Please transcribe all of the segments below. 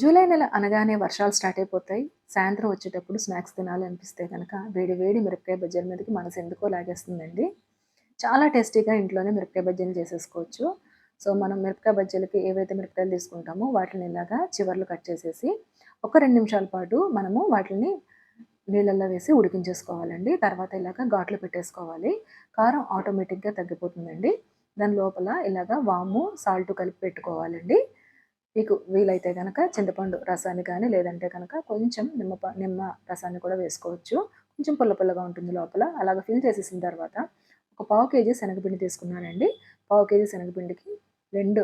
July నెల అనగానే వర్షాలు స్టార్ట్ అయిపోతాయి. సాయంత్రం వచ్చేటప్పుడు స్నాక్స్ తినాలి అనిపిస్తే కనుక వేడి వేడి మిరపకాయ బజ్జీల మీదకి మనసు ఎందుకో లాగేస్తుందండి. చాలా టేస్టీగా ఇంట్లోనే మిరపకాయ బజ్జీలు చేసేసుకోవచ్చు. సో మనం మిరపకాయ బజ్జీలకి ఏవైతే మిరపకాయలు తీసుకుంటామో వాటిని ఇలాగా చివర్లు కట్ చేసేసి ఒక రెండు నిమిషాల పాటు మనము వాటిని నీళ్ళల్లో వేసి ఉడికించేసుకోవాలండి. తర్వాత ఇలాగ ఘాట్లు పెట్టేసుకోవాలి. కారం ఆటోమేటిక్గా తగ్గిపోతుందండి. దాని లోపల ఇలాగ వాము సాల్ట్ కలిపి పెట్టుకోవాలండి. మీకు వీలైతే కనుక చింతపండు రసాన్ని కానీ లేదంటే కనుక కొంచెం నిమ్మ నిమ్మ రసాన్ని కూడా వేసుకోవచ్చు. కొంచెం పుల్ల పుల్లగా ఉంటుంది లోపల. అలాగ ఫిల్ చేసేసిన తర్వాత ఒక పావు కేజీ శనగపిండి తీసుకున్నానండి. పావు కేజీ శనగపిండికి రెండు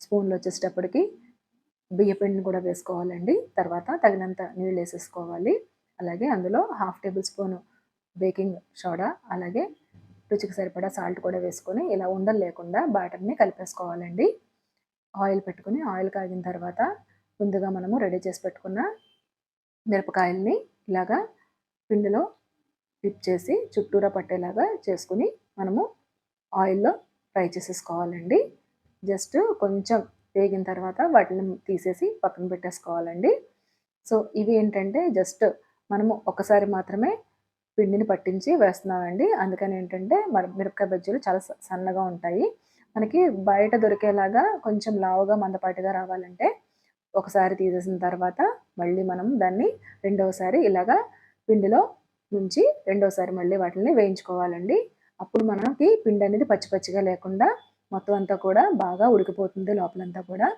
స్పూన్లు వచ్చేటప్పటికి బియ్యపిండిని కూడా వేసుకోవాలండి. తర్వాత తగినంత నీళ్ళు వేసేసుకోవాలి. అలాగే అందులో half tablespoon baking soda అలాగే రుచికి సరిపడా సాల్ట్ కూడా వేసుకొని ఇలా ఉండలు లేకుండా బ్యాటర్ని కలిపేసుకోవాలండి. ఆయిల్ పెట్టుకుని ఆయిల్ కాగిన తర్వాత ముందుగా మనము రెడీ చేసి పెట్టుకున్న మిరపకాయల్ని ఇలాగా పిండిలో డిప్ చేసి చుట్టూరా పట్టేలాగా చేసుకుని మనము ఆయిల్లో ఫ్రై చేసేసుకోవాలండి. జస్ట్ కొంచెం వేగిన తర్వాత వాటిని తీసేసి పక్కన పెట్టేసుకోవాలండి. సో ఇవి ఏంటంటే జస్ట్ మనము ఒకసారి మాత్రమే పిండిని పట్టించి వేస్తున్నామండి. అందుకని ఏంటంటే మిరపకాయ బజ్జీలు చాలా సన్నగా ఉంటాయి. మనకి బయట దొరికేలాగా కొంచెం లావుగా మందపాటిగా రావాలంటే ఒకసారి తీసేసిన తర్వాత మళ్ళీ మనం దాన్ని రెండవసారి ఇలాగా పిండిలో ఉంచి రెండవసారి మళ్ళీ వాటిని వేయించుకోవాలండి. అప్పుడు మనకి పిండి అనేది పచ్చి పచ్చిగా లేకుండా మొత్తం అంతా కూడా బాగా ఉడికిపోతుంది లోపలంతా కూడా.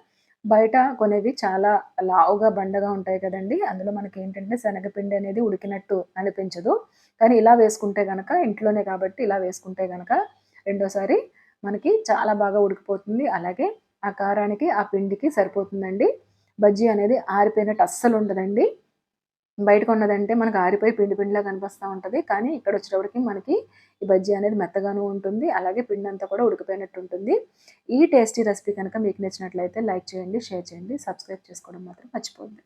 బయట కొనేవి చాలా లావుగా బండగా ఉంటాయి కదండి. అందులో మనకి ఏంటంటే శనగపిండి అనేది ఉడికినట్టు అనిపించదు. కానీ ఇలా వేసుకుంటే కనుక ఇంట్లోనే కాబట్టి ఇలా వేసుకుంటే కనుక రెండోసారి మనకి చాలా బాగా ఉడికిపోతుంది. అలాగే ఆ కారానికి ఆ పిండికి సరిపోతుందండి. బజ్జీ అనేది ఆరిపోయినట్టు అస్సలు ఉండదండి. బయటకు ఉన్నదంటే మనకు ఆరిపోయి పిండి పిండిలా కనిపిస్తూ ఉంటుంది. కానీ ఇక్కడ వచ్చేటప్పటికి మనకి ఈ బజ్జీ అనేది మెత్తగాను ఉంటుంది. అలాగే పిండి అంతా కూడా ఉడికిపోయినట్టు ఉంటుంది. ఈ టేస్టీ రెసిపీ కనుక మీకు నచ్చినట్లయితే లైక్ చేయండి షేర్ చేయండి సబ్స్క్రైబ్ చేసుకోవడం మాత్రం మర్చిపోద్ది